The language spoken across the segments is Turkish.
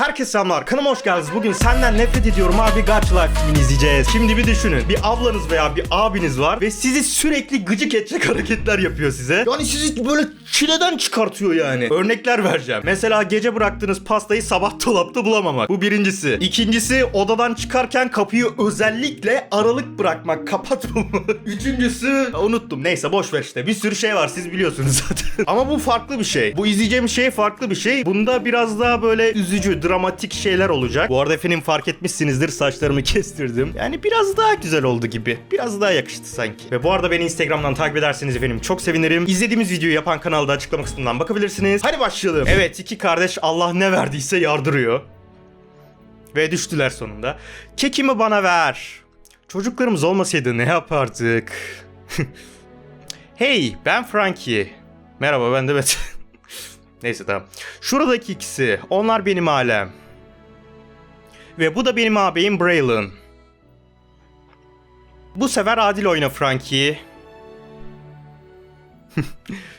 Herkese selamlar. Kanalıma hoş geldiniz. Bugün senden nefret ediyorum abi Gaç Life filmini izleyeceğiz. Şimdi bir düşünün. Bir ablanız veya bir abiniz var ve sizi sürekli gıcık edecek hareketler yapıyor size. Yani sizi böyle çileden çıkartıyor yani. Örnekler vereceğim. Mesela gece bıraktığınız pastayı sabah dolapta bulamamak. Bu birincisi. İkincisi odadan çıkarken kapıyı özellikle aralık bırakmak, kapatmamak. Üçüncüsü unuttum. Neyse boş ver işte. Bir sürü şey var siz biliyorsunuz zaten. Ama bu farklı bir şey. Bu izleyeceğim şey farklı bir şey. Bunda biraz daha böyle üzücü, dramatik şeyler olacak. Bu arada efendim fark etmişsinizdir saçlarımı kestirdim. Yani biraz daha güzel oldu gibi. Biraz daha yakıştı sanki. Ve bu arada beni Instagram'dan takip ederseniz efendim çok sevinirim. İzlediğimiz videoyu yapan kanalda açıklama kısmından bakabilirsiniz. Hadi başlayalım. Evet iki kardeş Allah ne verdiyse yardırıyor. Ve düştüler sonunda. Kekimi bana ver. Çocuklarımız olmasaydı ne yapardık? hey ben Frankie. Merhaba ben de Mete. Neyse tamam. Şuradaki ikisi. Onlar benim alem. Ve bu da benim ağabeyim Braylon. Bu sefer adil oyna Frankie.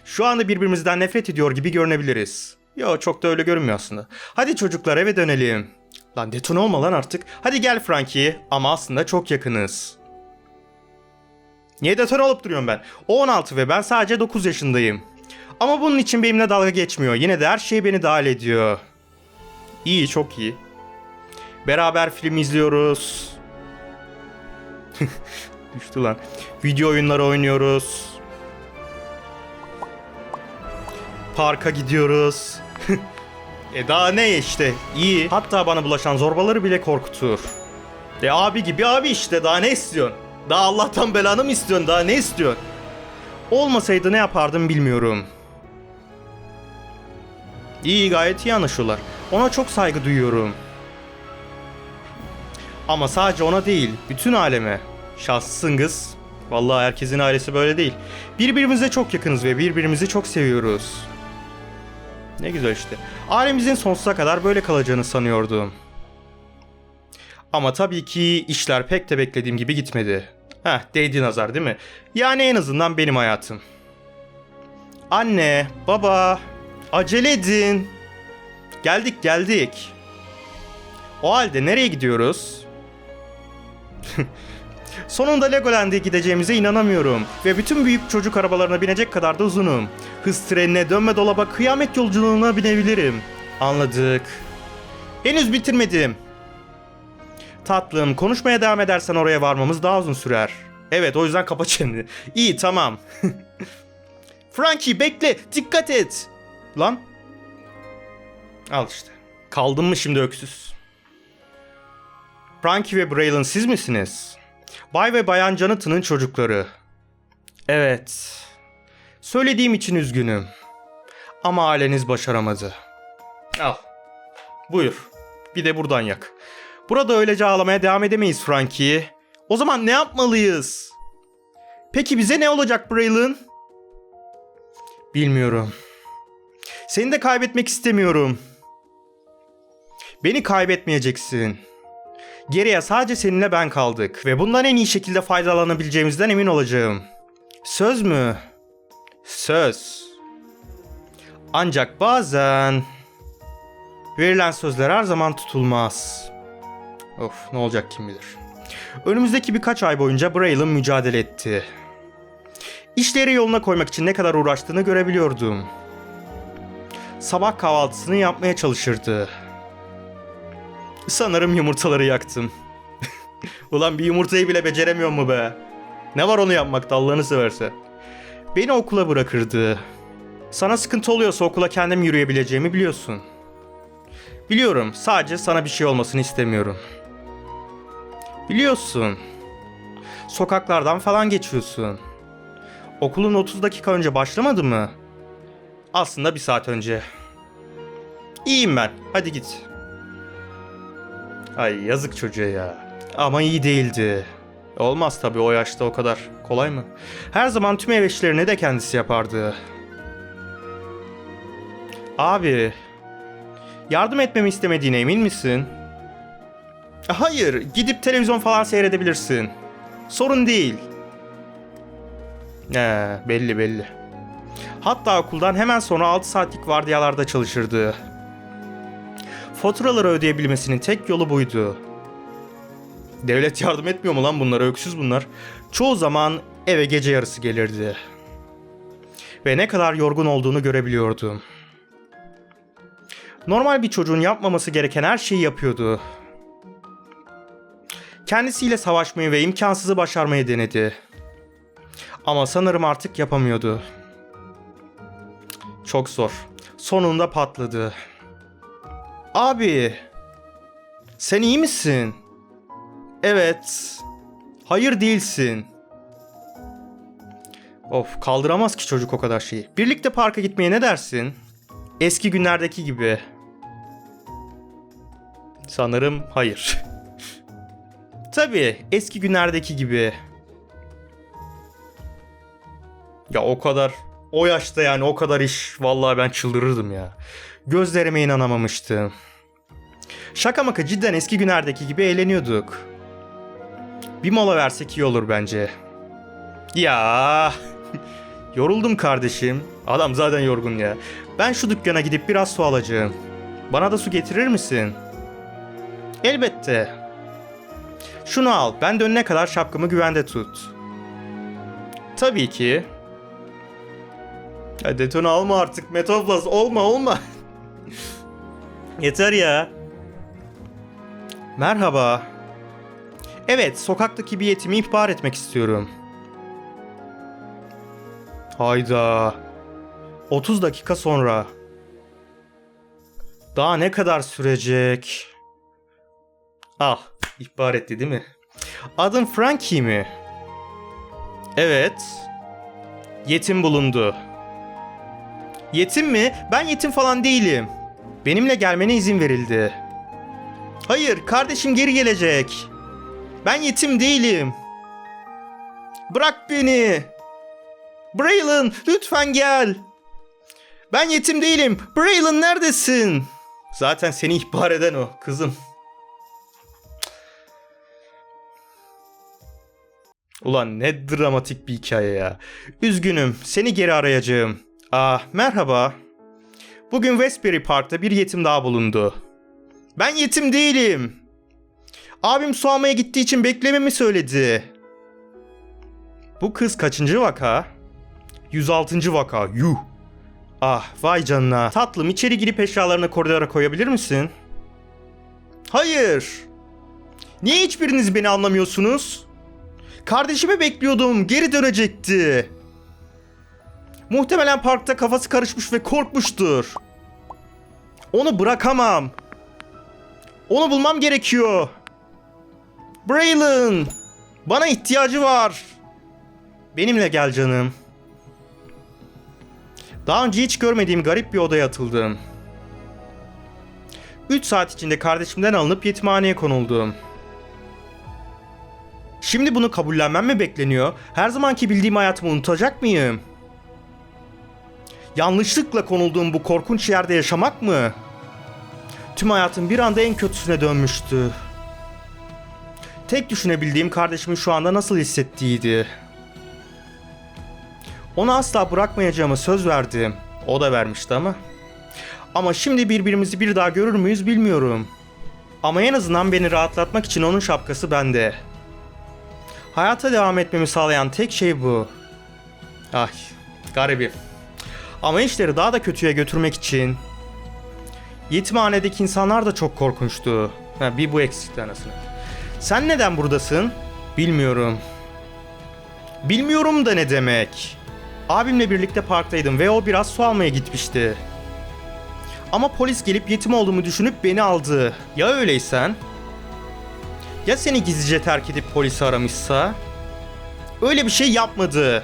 Şu anda birbirimizden nefret ediyor gibi görünebiliriz. Yo çok da öyle görünmüyor aslında. Hadi çocuklar eve dönelim. Lan detone olma lan artık. Hadi gel Frankie. Ama aslında çok yakınız. Niye detone olup duruyorum ben? O 16 ve ben sadece 9 yaşındayım. Ama bunun için benimle dalga geçmiyor. Yine de her şey beni dahil ediyor. İyi, çok iyi. Beraber film izliyoruz. Düştü lan. Video oyunları oynuyoruz. Parka gidiyoruz. e daha ne işte iyi. Hatta bana bulaşan zorbaları bile korkutur. E abi gibi abi işte daha ne istiyorsun? Daha Allah'tan belanı mı istiyorsun? Daha ne istiyorsun? Olmasaydı ne yapardım bilmiyorum. İyi gayet iyi anlaşıyorlar. Ona çok saygı duyuyorum. Ama sadece ona değil, bütün aleme. Şanslısın kız. Vallahi herkesin ailesi böyle değil. Birbirimize çok yakınız ve birbirimizi çok seviyoruz. Ne güzel işte. Ailemizin sonsuza kadar böyle kalacağını sanıyordum. Ama tabii ki işler pek de beklediğim gibi gitmedi. Heh, değdi nazar değil mi? Yani en azından benim hayatım. Anne, baba, acele edin. Geldik geldik. O halde nereye gidiyoruz? Sonunda Legoland'e gideceğimize inanamıyorum. Ve bütün büyük çocuk arabalarına binecek kadar da uzunum. Hız trenine, dönme dolaba, kıyamet yolculuğuna binebilirim. Anladık. Henüz bitirmedim. Tatlım, konuşmaya devam edersen oraya varmamız daha uzun sürer. Evet, o yüzden kapa çeneni. İyi, tamam. Frankie bekle, dikkat et. Lan. Al işte. Kaldın mı şimdi öksüz? Frankie ve Braylon siz misiniz? Bay ve Bayan Jonathan'ın çocukları. Evet. Söylediğim için üzgünüm. Ama aileniz başaramadı. Al. Buyur. Bir de buradan yak. Burada öylece ağlamaya devam edemeyiz Frankie. O zaman ne yapmalıyız? Peki bize ne olacak Braylon? Bilmiyorum. Seni de kaybetmek istemiyorum. Beni kaybetmeyeceksin. Geriye sadece seninle ben kaldık ve bundan en iyi şekilde faydalanabileceğimizden emin olacağım. Söz mü? Söz. Ancak bazen verilen sözler her zaman tutulmaz. Of ne olacak kim bilir. Önümüzdeki birkaç ay boyunca Braylon mücadele etti. İşleri yoluna koymak için ne kadar uğraştığını görebiliyordum. Sabah kahvaltısını yapmaya çalışırdı. Sanırım yumurtaları yaktım. Ulan bir yumurtayı bile beceremiyor mu be? Ne var onu yapmakta Allah'ını severse. Beni okula bırakırdı. Sana sıkıntı oluyorsa okula kendim yürüyebileceğimi biliyorsun. Biliyorum sadece sana bir şey olmasını istemiyorum. Biliyorsun. Sokaklardan falan geçiyorsun. Okulun 30 dakika önce başlamadı mı? Aslında bir saat önce. İyiyim ben. Hadi git. Ay yazık çocuğa ya. Ama iyi değildi. Olmaz tabii o yaşta o kadar. Kolay mı? Her zaman tüm ev işlerini de kendisi yapardı. Abi, yardım etmemi istemediğine emin misin? Hayır, gidip televizyon falan seyredebilirsin. Sorun değil. Ee, belli belli. Hatta okuldan hemen sonra 6 saatlik vardiyalarda çalışırdı. Faturaları ödeyebilmesinin tek yolu buydu. Devlet yardım etmiyor mu lan bunlara? Öksüz bunlar. Çoğu zaman eve gece yarısı gelirdi. Ve ne kadar yorgun olduğunu görebiliyordum. Normal bir çocuğun yapmaması gereken her şeyi yapıyordu. Kendisiyle savaşmayı ve imkansızı başarmayı denedi. Ama sanırım artık yapamıyordu. Çok zor. Sonunda patladı. Abi, sen iyi misin? Evet. Hayır değilsin. Of kaldıramaz ki çocuk o kadar şeyi. Birlikte parka gitmeye ne dersin? Eski günlerdeki gibi. Sanırım hayır. Tabii eski günlerdeki gibi. Ya o kadar o yaşta yani o kadar iş vallahi ben çıldırırdım ya. Gözlerime inanamamıştım. Şaka maka cidden eski günlerdeki gibi eğleniyorduk. Bir mola versek iyi olur bence. Ya yoruldum kardeşim. Adam zaten yorgun ya. Ben şu dükkana gidip biraz su alacağım. Bana da su getirir misin? Elbette. Şunu al. Ben dönene kadar şapkamı güvende tut. Tabii ki. Ya detone alma artık Metaflas. Olma olma. Yeter ya. Merhaba. Evet, sokaktaki bir yetimi ihbar etmek istiyorum. Hayda. 30 dakika sonra. Daha ne kadar sürecek? Ah, ihbar etti değil mi? Adın Frankie mi? Evet. Yetim bulundu. Yetim mi? Ben yetim falan değilim. Benimle gelmene izin verildi. Hayır, kardeşim geri gelecek. Ben yetim değilim. Bırak beni. Braylon, lütfen gel. Ben yetim değilim. Braylon neredesin? Zaten seni ihbar eden o, kızım. Ulan ne dramatik bir hikaye ya. Üzgünüm, seni geri arayacağım. Ah, merhaba. Bugün Westbury Park'ta bir yetim daha bulundu. Ben yetim değilim. Abim su almaya gittiği için beklememi söyledi. Bu kız kaçıncı vaka? 106. vaka. Yuh. Ah vay canına. Tatlım içeri girip eşyalarını koridora koyabilir misin? Hayır. Niye hiçbiriniz beni anlamıyorsunuz? Kardeşimi bekliyordum. Geri dönecekti. Muhtemelen parkta kafası karışmış ve korkmuştur. Onu bırakamam. Onu bulmam gerekiyor. Braylon! Bana ihtiyacı var. Benimle gel canım. Daha önce hiç görmediğim garip bir odaya atıldım. 3 saat içinde kardeşimden alınıp yetimhaneye konuldum. Şimdi bunu kabullenmem mi bekleniyor? Her zamanki bildiğim hayatımı unutacak mıyım? Yanlışlıkla konulduğum bu korkunç yerde yaşamak mı? Tüm hayatım bir anda en kötüsüne dönmüştü. Tek düşünebildiğim kardeşimin şu anda nasıl hissettiğiydi. Ona asla bırakmayacağımı söz verdim. O da vermişti ama. Ama şimdi birbirimizi bir daha görür müyüz bilmiyorum. Ama en azından beni rahatlatmak için onun şapkası bende. Hayata devam etmemi sağlayan tek şey bu. Ay, garibim. Ama işleri daha da kötüye götürmek için yetimhanedeki insanlar da çok korkunçtu. Ha, bir bu eksikti anasını. Sen neden buradasın? Bilmiyorum. Bilmiyorum da ne demek? Abimle birlikte parktaydım ve o biraz su almaya gitmişti. Ama polis gelip yetim olduğumu düşünüp beni aldı. Ya öyleysen? Ya seni gizlice terk edip polisi aramışsa? Öyle bir şey yapmadı.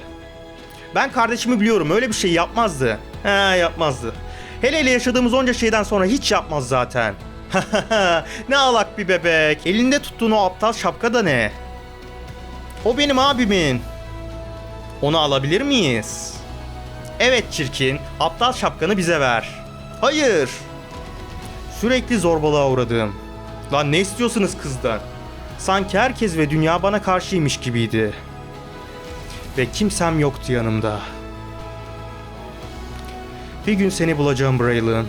Ben kardeşimi biliyorum öyle bir şey yapmazdı. He yapmazdı. Hele hele yaşadığımız onca şeyden sonra hiç yapmaz zaten. ne alak bir bebek. Elinde tuttuğun o aptal şapka da ne? O benim abimin. Onu alabilir miyiz? Evet çirkin, aptal şapkanı bize ver. Hayır. Sürekli zorbalığa uğradım. Lan ne istiyorsunuz kızdan? Sanki herkes ve dünya bana karşıymış gibiydi. Ve kimsem yoktu yanımda. Bir gün seni bulacağım Braylon.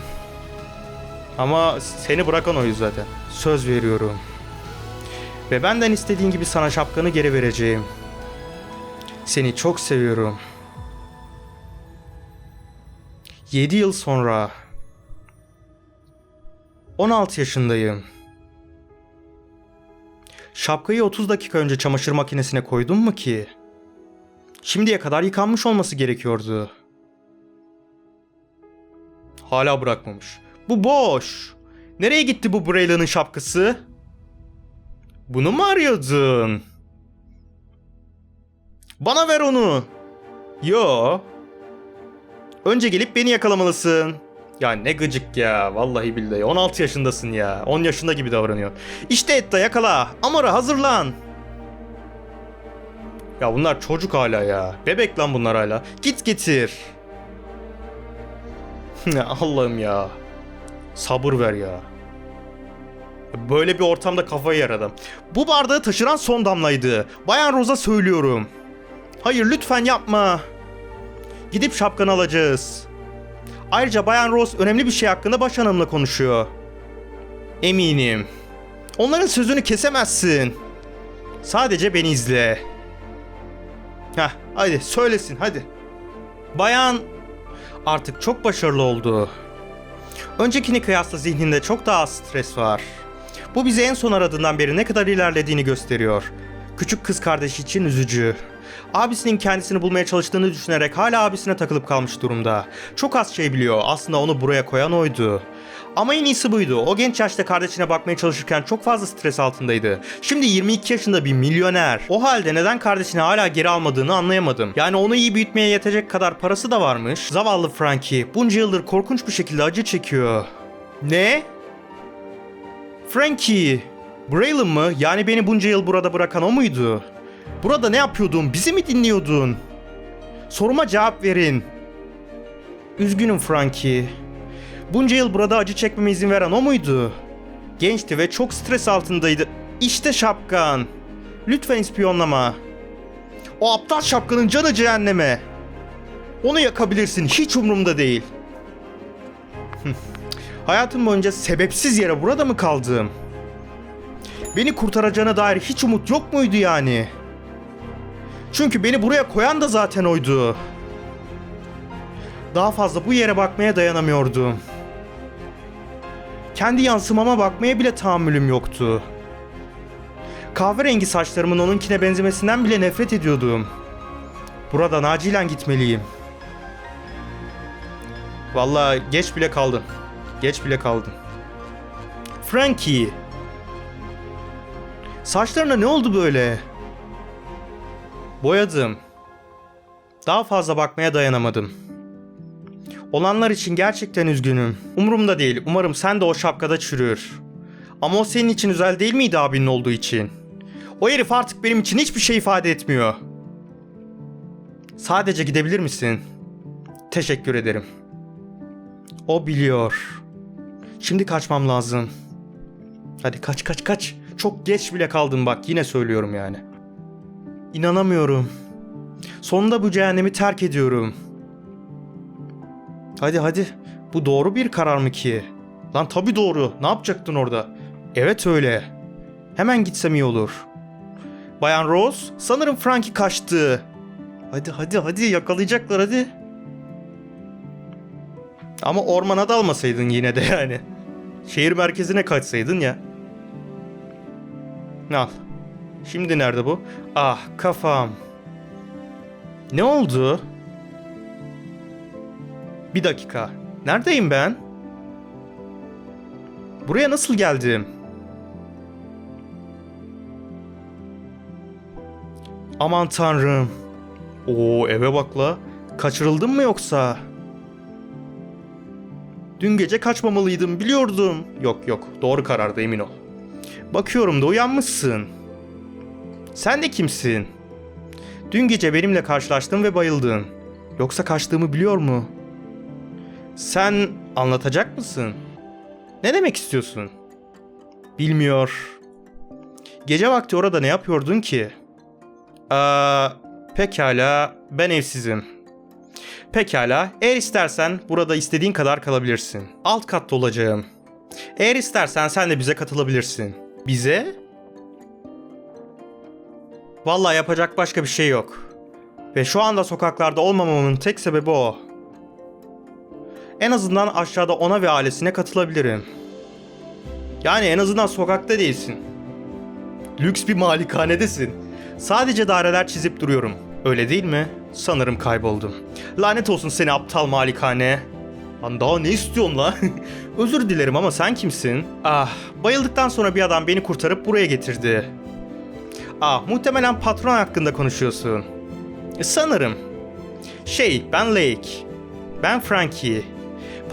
Ama seni bırakan oyuz zaten. Söz veriyorum. Ve benden istediğin gibi sana şapkanı geri vereceğim. Seni çok seviyorum. 7 yıl sonra 16 yaşındayım. Şapkayı 30 dakika önce çamaşır makinesine koydum mu ki? Şimdiye kadar yıkanmış olması gerekiyordu. Hala bırakmamış. Bu boş. Nereye gitti bu Braylon'ın şapkası? Bunu mu arıyordun? Bana ver onu. Yo. Önce gelip beni yakalamalısın. Ya ne gıcık ya. Vallahi billahi. 16 yaşındasın ya. 10 yaşında gibi davranıyor. İşte Etta yakala. Amara hazırlan. Ya bunlar çocuk hala ya. Bebek lan bunlar hala. Git getir. Allah'ım ya. Sabır ver ya. Böyle bir ortamda kafayı yaradım. Bu bardağı taşıran son damlaydı. Bayan Rosa söylüyorum. Hayır lütfen yapma. Gidip şapkanı alacağız. Ayrıca Bayan Rose önemli bir şey hakkında baş hanımla konuşuyor. Eminim. Onların sözünü kesemezsin. Sadece beni izle. Heh, hadi söylesin hadi. Bayan artık çok başarılı oldu. Öncekini kıyasla zihninde çok daha az stres var. Bu bize en son aradığından beri ne kadar ilerlediğini gösteriyor. Küçük kız kardeşi için üzücü. Abisinin kendisini bulmaya çalıştığını düşünerek hala abisine takılıp kalmış durumda. Çok az şey biliyor. Aslında onu buraya koyan oydu. Ama en iyisi buydu. O genç yaşta kardeşine bakmaya çalışırken çok fazla stres altındaydı. Şimdi 22 yaşında bir milyoner. O halde neden kardeşini hala geri almadığını anlayamadım. Yani onu iyi büyütmeye yetecek kadar parası da varmış. Zavallı Frankie bunca yıldır korkunç bir şekilde acı çekiyor. Ne? Frankie. Braylon mı? Yani beni bunca yıl burada bırakan o muydu? Burada ne yapıyordun? Bizi mi dinliyordun? Soruma cevap verin. Üzgünüm Frankie. Bunca yıl burada acı çekmeme izin veren o muydu? Gençti ve çok stres altındaydı. İşte şapkan. Lütfen ispiyonlama. O aptal şapkanın canı cehenneme. Onu yakabilirsin. Hiç umurumda değil. Hayatım boyunca sebepsiz yere burada mı kaldım? Beni kurtaracağına dair hiç umut yok muydu yani? Çünkü beni buraya koyan da zaten oydu. Daha fazla bu yere bakmaya dayanamıyordum. Kendi yansımama bakmaya bile tahammülüm yoktu. Kahverengi saçlarımın onunkine benzemesinden bile nefret ediyordum. Buradan acilen gitmeliyim. Vallahi geç bile kaldın. Geç bile kaldın. Frankie. Saçlarına ne oldu böyle? Boyadım. Daha fazla bakmaya dayanamadım. Olanlar için gerçekten üzgünüm. Umurumda değil. Umarım sen de o şapkada çürür. Ama o senin için özel değil miydi abinin olduğu için? O herif artık benim için hiçbir şey ifade etmiyor. Sadece gidebilir misin? Teşekkür ederim. O biliyor. Şimdi kaçmam lazım. Hadi kaç kaç kaç. Çok geç bile kaldım bak yine söylüyorum yani. İnanamıyorum. Sonunda bu cehennemi terk ediyorum. Hadi hadi. Bu doğru bir karar mı ki? Lan tabi doğru. Ne yapacaktın orada? Evet öyle. Hemen gitsem iyi olur. Bayan Rose, sanırım Frankie kaçtı. Hadi hadi hadi yakalayacaklar hadi. Ama ormana dalmasaydın yine de yani. Şehir merkezine kaçsaydın ya. Al. Şimdi nerede bu? Ah kafam. Ne oldu? Bir dakika. Neredeyim ben? Buraya nasıl geldim? Aman tanrım. Oo eve bak la. Kaçırıldım mı yoksa? Dün gece kaçmamalıydım biliyordum. Yok yok doğru karardı emin ol. Bakıyorum da uyanmışsın. Sen de kimsin? Dün gece benimle karşılaştın ve bayıldın. Yoksa kaçtığımı biliyor mu? Sen anlatacak mısın? Ne demek istiyorsun? Bilmiyor. Gece vakti orada ne yapıyordun ki? Aa, pekala ben evsizim. Pekala eğer istersen burada istediğin kadar kalabilirsin. Alt katta olacağım. Eğer istersen sen de bize katılabilirsin. Bize? Vallahi yapacak başka bir şey yok. Ve şu anda sokaklarda olmamamın tek sebebi o. En azından aşağıda ona ve ailesine katılabilirim. Yani en azından sokakta değilsin. Lüks bir malikanedesin. Sadece daireler çizip duruyorum. Öyle değil mi? Sanırım kayboldum. Lanet olsun seni aptal malikane. Lan daha ne istiyorsun la? Özür dilerim ama sen kimsin? Ah, bayıldıktan sonra bir adam beni kurtarıp buraya getirdi. Ah, muhtemelen patron hakkında konuşuyorsun. Sanırım. Şey, ben Lake. Ben Frankie.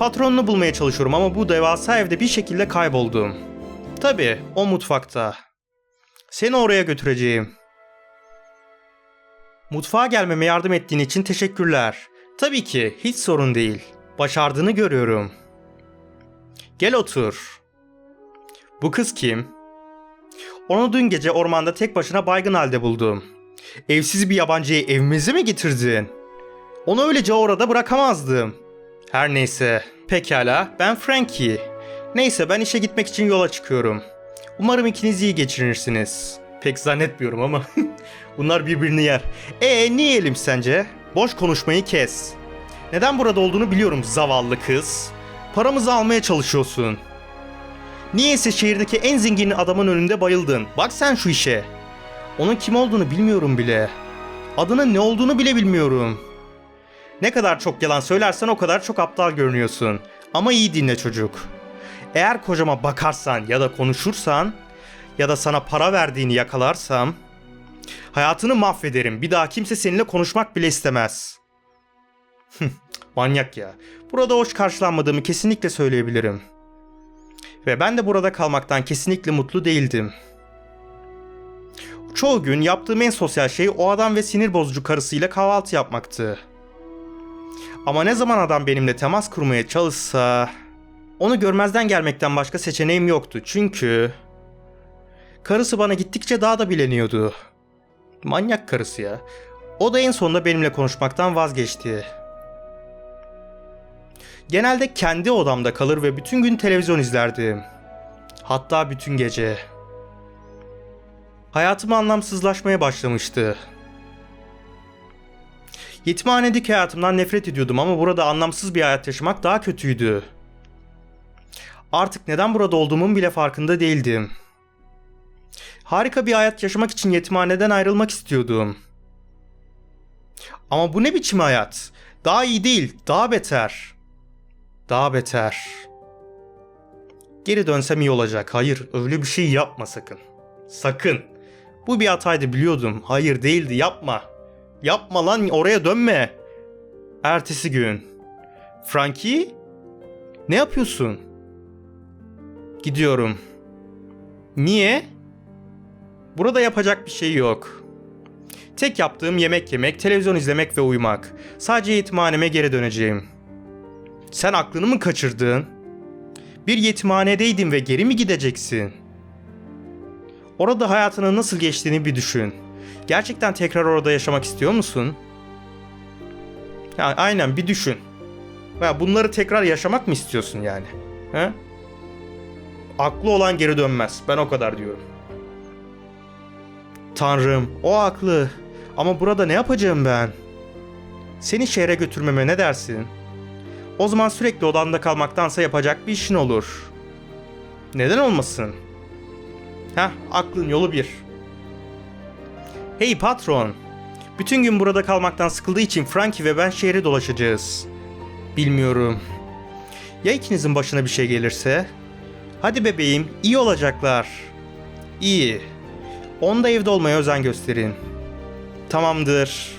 Patronunu bulmaya çalışıyorum ama bu devasa evde bir şekilde kayboldum. Tabii, o mutfakta. Seni oraya götüreceğim. Mutfağa gelmeme yardım ettiğin için teşekkürler. Tabii ki, hiç sorun değil. Başardığını görüyorum. Gel otur. Bu kız kim? Onu dün gece ormanda tek başına baygın halde buldum. Evsiz bir yabancıyı evimize mi getirdin? Onu öylece orada bırakamazdım. Her neyse. Pekala, ben Frankie. Neyse ben işe gitmek için yola çıkıyorum. Umarım ikiniz iyi geçirirsiniz. Pek zannetmiyorum ama. Bunlar birbirini yer. E niye yiyelim sence? Boş konuşmayı kes. Neden burada olduğunu biliyorum zavallı kız. Paramızı almaya çalışıyorsun. Niyeyse şehirdeki en zengin adamın önünde bayıldın. Bak sen şu işe. Onun kim olduğunu bilmiyorum bile. Adının ne olduğunu bile bilmiyorum. Ne kadar çok yalan söylersen o kadar çok aptal görünüyorsun. Ama iyi dinle çocuk. Eğer kocama bakarsan ya da konuşursan ya da sana para verdiğini yakalarsam hayatını mahvederim. Bir daha kimse seninle konuşmak bile istemez. Manyak ya. Burada hoş karşılanmadığımı kesinlikle söyleyebilirim. Ve ben de burada kalmaktan kesinlikle mutlu değildim. Çoğu gün yaptığım en sosyal şey o adam ve sinir bozucu karısıyla kahvaltı yapmaktı. Ama ne zaman adam benimle temas kurmaya çalışsa onu görmezden gelmekten başka seçeneğim yoktu. Çünkü karısı bana gittikçe daha da bileniyordu. Manyak karısı ya. O da en sonunda benimle konuşmaktan vazgeçti. Genelde kendi odamda kalır ve bütün gün televizyon izlerdim. Hatta bütün gece. Hayatım anlamsızlaşmaya başlamıştı. Yetimhanedeki hayatımdan nefret ediyordum ama burada anlamsız bir hayat yaşamak daha kötüydü. Artık neden burada olduğumun bile farkında değildim. Harika bir hayat yaşamak için yetimhaneden ayrılmak istiyordum. Ama bu ne biçim hayat? Daha iyi değil, daha beter. Daha beter. Geri dönsem iyi olacak. Hayır, öyle bir şey yapma sakın. Sakın. Bu bir hataydı biliyordum. Hayır değildi, yapma. Yapma lan, oraya dönme. Ertesi gün. Frankie? Ne yapıyorsun? Gidiyorum. Niye? Burada yapacak bir şey yok. Tek yaptığım yemek yemek, televizyon izlemek ve uyumak. Sadece yetimhaneme geri döneceğim. Sen aklını mı kaçırdın? Bir yetimhanedeydin ve geri mi gideceksin? Orada hayatının nasıl geçtiğini bir düşün. Gerçekten tekrar orada yaşamak istiyor musun? Ya aynen bir düşün. Bunları tekrar yaşamak mı istiyorsun yani? He? Aklı olan geri dönmez. Ben o kadar diyorum. Tanrım, o haklı. Ama burada ne yapacağım ben? Seni şehre götürmeme ne dersin? O zaman sürekli odanda kalmaktansa yapacak bir işin olur. Neden olmasın? Heh, aklın yolu bir. Hey patron. Bütün gün burada kalmaktan sıkıldığı için Frankie ve ben şehri dolaşacağız. Bilmiyorum. Ya ikinizin başına bir şey gelirse? Hadi bebeğim, iyi olacaklar. İyi. Onda evde olmaya özen gösterin. Tamamdır.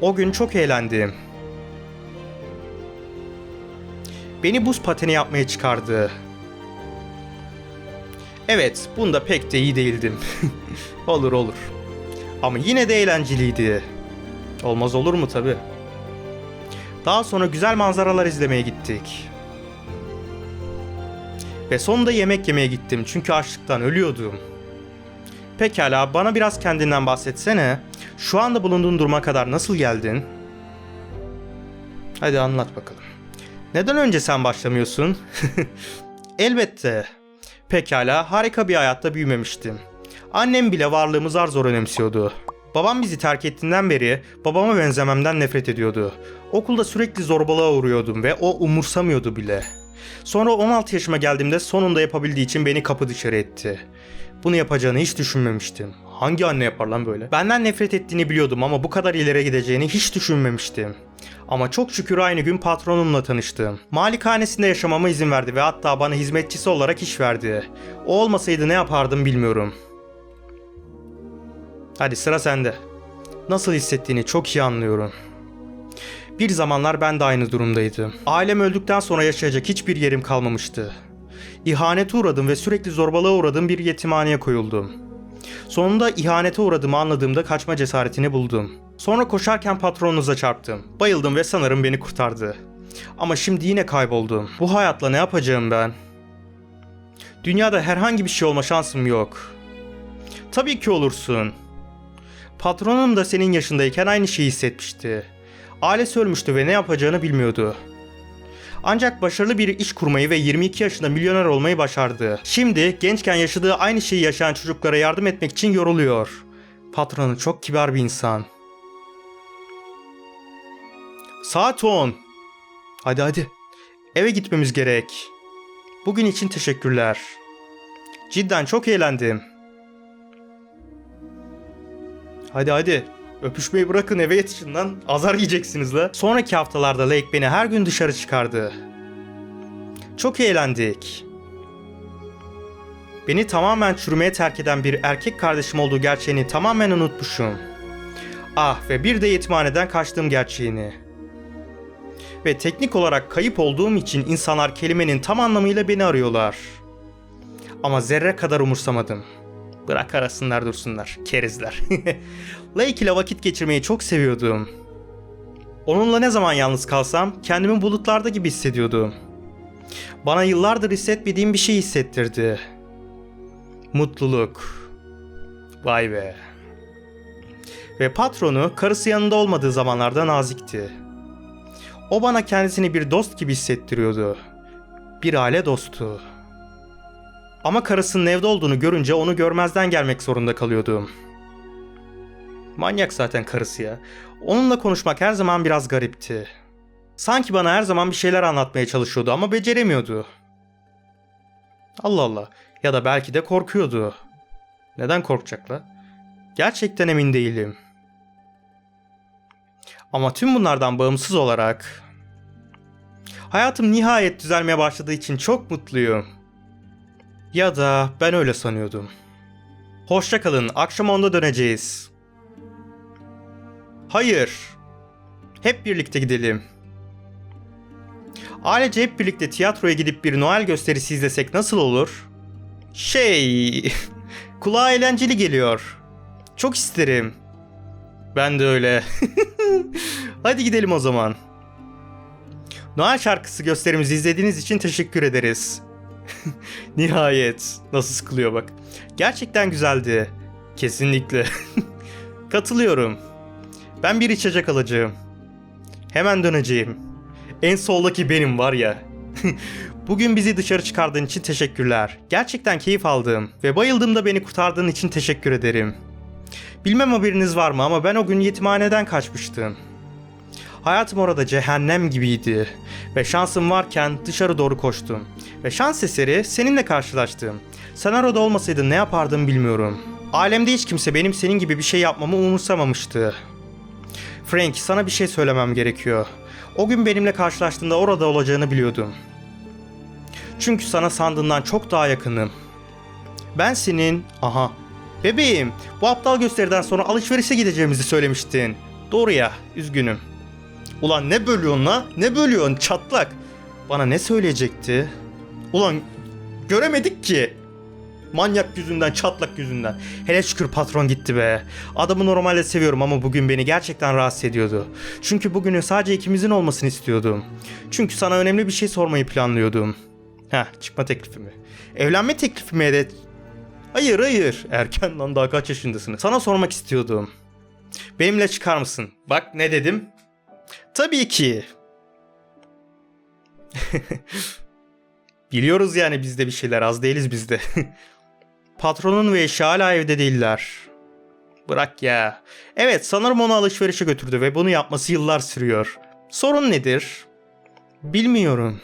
O gün çok eğlendim. Beni buz pateni yapmaya çıkardı. Evet, bunda pek de iyi değildim. olur olur. Ama yine de eğlenceliydi. Olmaz olur mu tabi. Daha sonra güzel manzaralar izlemeye gittik. Ve sonunda yemek yemeye gittim çünkü açlıktan ölüyordum. Pekala bana biraz kendinden bahsetsene. Şu anda bulunduğun duruma kadar nasıl geldin? Hadi anlat bakalım. Neden önce sen başlamıyorsun? Elbette. Pekala, harika bir hayatta büyümemiştim. Annem bile varlığımı zar zor önemsiyordu. Babam bizi terk ettiğinden beri babama benzememden nefret ediyordu. Okulda sürekli zorbalığa uğruyordum ve o umursamıyordu bile. Sonra 16 yaşıma geldiğimde sonunda yapabildiği için beni kapı dışarı etti. Bunu yapacağını hiç düşünmemiştim. Hangi anne yapar lan böyle? Benden nefret ettiğini biliyordum ama bu kadar ileri gideceğini hiç düşünmemiştim. Ama çok şükür aynı gün patronumla tanıştım. Malikanesinde yaşamama izin verdi ve hatta bana hizmetçisi olarak iş verdi. O olmasaydı ne yapardım bilmiyorum. Hadi sıra sende. Nasıl hissettiğini çok iyi anlıyorum. Bir zamanlar ben de aynı durumdaydım. Ailem öldükten sonra yaşayacak hiçbir yerim kalmamıştı. İhanete uğradım ve sürekli zorbalığa uğradığım bir yetimhaneye koyuldum. Sonunda ihanete uğradığımı anladığımda kaçma cesaretini buldum. Sonra koşarken patronunuza çarptım. Bayıldım ve sanırım beni kurtardı. Ama şimdi yine kayboldum. Bu hayatla ne yapacağım ben? Dünyada herhangi bir şey olma şansım yok. Tabii ki olursun. Patronum da senin yaşındayken aynı şeyi hissetmişti. Ailesi ölmüştü ve ne yapacağını bilmiyordu. Ancak başarılı bir iş kurmayı ve 22 yaşında milyoner olmayı başardı. Şimdi gençken yaşadığı aynı şeyi yaşayan çocuklara yardım etmek için yoruluyor. Patronu çok kibar bir insan. Saat 10. Hadi hadi. Eve gitmemiz gerek. Bugün için teşekkürler. Cidden çok eğlendim. Hadi hadi. Öpüşmeyi bırakın eve yetişin lan. Azar yiyeceksiniz la. Sonraki haftalarda Lake beni her gün dışarı çıkardı. Çok eğlendik. Beni tamamen çürümeye terk eden bir erkek kardeşim olduğu gerçeğini tamamen unutmuşum. Ah ve bir de yetimhaneden kaçtığım gerçeğini. Ve teknik olarak kayıp olduğum için insanlar kelimenin tam anlamıyla beni arıyorlar. Ama zerre kadar umursamadım. Bırak arasınlar dursunlar. Kerizler. Lake ile vakit geçirmeyi çok seviyordum. Onunla ne zaman yalnız kalsam kendimi bulutlarda gibi hissediyordum. Bana yıllardır hissetmediğim bir şey hissettirdi. Mutluluk. Vay be. Ve patronu karısı yanında olmadığı zamanlarda nazikti. O bana kendisini bir dost gibi hissettiriyordu. Bir aile dostu. Ama karısının evde olduğunu görünce onu görmezden gelmek zorunda kalıyordum. Manyak zaten karısı ya. Onunla konuşmak her zaman biraz garipti. Sanki bana her zaman bir şeyler anlatmaya çalışıyordu ama beceremiyordu. Allah Allah. Ya da belki de korkuyordu. Neden korkacak la? Gerçekten emin değilim. Ama tüm bunlardan bağımsız olarak hayatım nihayet düzelmeye başladığı için çok mutluyum. Ya da ben öyle sanıyordum. Hoşça kalın. Akşam onda döneceğiz. Hayır. Hep birlikte gidelim. Ailece hep birlikte tiyatroya gidip bir Noel gösterisi izlesek nasıl olur? Şey, kulağa eğlenceli geliyor. Çok isterim. Ben de öyle. Hadi gidelim o zaman. Noel şarkısı gösterimizi izlediğiniz için teşekkür ederiz. Nihayet. Nasıl sıkılıyor bak. Gerçekten güzeldi. Kesinlikle. Katılıyorum. Ben bir içecek alacağım. Hemen döneceğim. En soldaki benim var ya. Bugün bizi dışarı çıkardığın için teşekkürler. Gerçekten keyif aldım ve bayıldığımda beni kurtardığın için teşekkür ederim. Bilmem haberiniz var mı ama ben o gün yetimhaneden kaçmıştım. Hayatım orada cehennem gibiydi ve şansım varken dışarı doğru koştum. Ve şans eseri seninle karşılaştım. Sen orada olmasaydın ne yapardım bilmiyorum. Alemde hiç kimse benim senin gibi bir şey yapmamı umursamamıştı. Frank sana bir şey söylemem gerekiyor. O gün benimle karşılaştığında orada olacağını biliyordum. Çünkü sana sandığından çok daha yakınım. Ben senin... Aha. Bebeğim, bu aptal gösteriden sonra alışverişe gideceğimizi söylemiştin. Doğru ya, üzgünüm. Ulan ne bölüyorsun la? Ne bölüyorsun çatlak? Bana ne söyleyecekti? Ulan göremedik ki. Manyak yüzünden, çatlak yüzünden. Hele şükür patron gitti be. Adamı normalde seviyorum ama bugün beni gerçekten rahatsız ediyordu. Çünkü bugünün sadece ikimizin olmasını istiyordum. Çünkü sana önemli bir şey sormayı planlıyordum. Heh, çıkma teklifi mi? Evlenme teklifi mi evet? Hayır hayır. Erken lan daha kaç yaşındasın? Sana sormak istiyordum. Benimle çıkar mısın? Bak ne dedim? Tabii ki. Biliyoruz yani biz de bir şeyler az değiliz biz de. Patronun ve eşi hala evde değiller. Bırak ya. Evet sanırım onu alışverişe götürdü ve bunu yapması yıllar sürüyor. Sorun nedir? Bilmiyorum.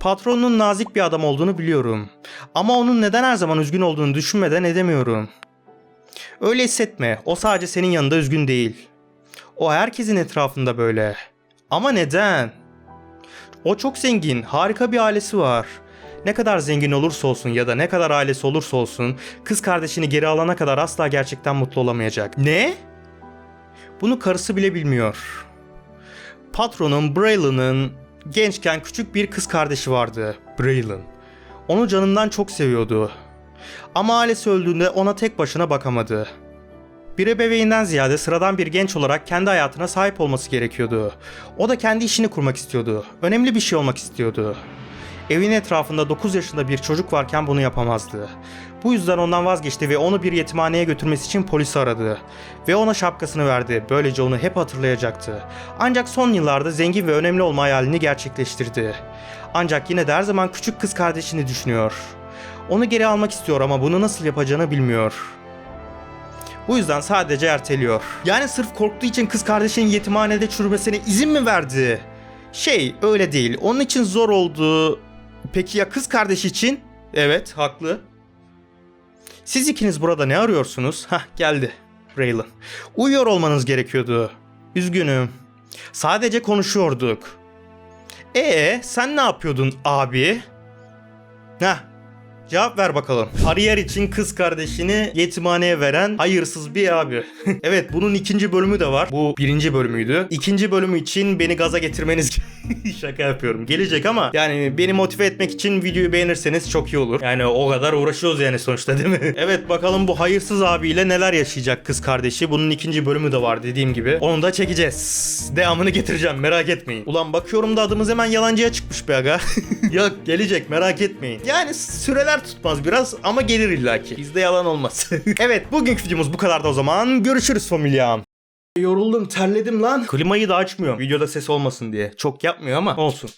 Patronun nazik bir adam olduğunu biliyorum. Ama onun neden her zaman üzgün olduğunu düşünmeden edemiyorum. Öyle hissetme. O sadece senin yanında üzgün değil. O herkesin etrafında böyle. Ama neden? O çok zengin, harika bir ailesi var. Ne kadar zengin olursa olsun ya da ne kadar ailesi olursa olsun kız kardeşini geri alana kadar asla gerçekten mutlu olamayacak. Ne? Bunu karısı bile bilmiyor. Patronun Braylon'ın gençken küçük bir kız kardeşi vardı. Braylon. Onu canından çok seviyordu. Ama ailesi öldüğünde ona tek başına bakamadı. Bir ebeveynden ziyade sıradan bir genç olarak kendi hayatına sahip olması gerekiyordu. O da kendi işini kurmak istiyordu. Önemli bir şey olmak istiyordu. Evin etrafında 9 yaşında bir çocuk varken bunu yapamazdı. Bu yüzden ondan vazgeçti ve onu bir yetimhaneye götürmesi için polisi aradı. Ve ona şapkasını verdi. Böylece onu hep hatırlayacaktı. Ancak son yıllarda zengin ve önemli olma hayalini gerçekleştirdi. Ancak yine de her zaman küçük kız kardeşini düşünüyor. Onu geri almak istiyor ama bunu nasıl yapacağını bilmiyor. Bu yüzden sadece erteliyor. Yani sırf korktuğu için kız kardeşinin yetimhanede çürümesine izin mi verdi? Şey öyle değil. Onun için zor oldu. Peki ya kız kardeş için? Evet haklı. Siz ikiniz burada ne arıyorsunuz? Hah geldi. Raylan. Uyuyor olmanız gerekiyordu. Üzgünüm. Sadece konuşuyorduk. Ee sen ne yapıyordun abi? Heh Cevap ver bakalım. Kariyer için kız kardeşini yetimhaneye veren hayırsız bir abi. evet bunun ikinci bölümü de var. Bu birinci bölümüydü. İkinci bölümü için beni gaza getirmeniz şaka yapıyorum. Gelecek ama yani beni motive etmek için videoyu beğenirseniz çok iyi olur. Yani o kadar uğraşıyoruz yani sonuçta değil mi? evet bakalım bu hayırsız abiyle neler yaşayacak kız kardeşi. Bunun ikinci bölümü de var dediğim gibi. Onu da çekeceğiz. Devamını getireceğim merak etmeyin. Ulan bakıyorum da adımız hemen yalancıya çıkmış be aga. Yok gelecek merak etmeyin. Yani süreler tutmaz biraz ama gelir illaki. Bizde yalan olmaz. evet bugünkü videomuz bu kadar da o zaman. Görüşürüz familyam. Yoruldum terledim lan. Klimayı da açmıyorum. Videoda ses olmasın diye. Çok yapmıyor ama olsun.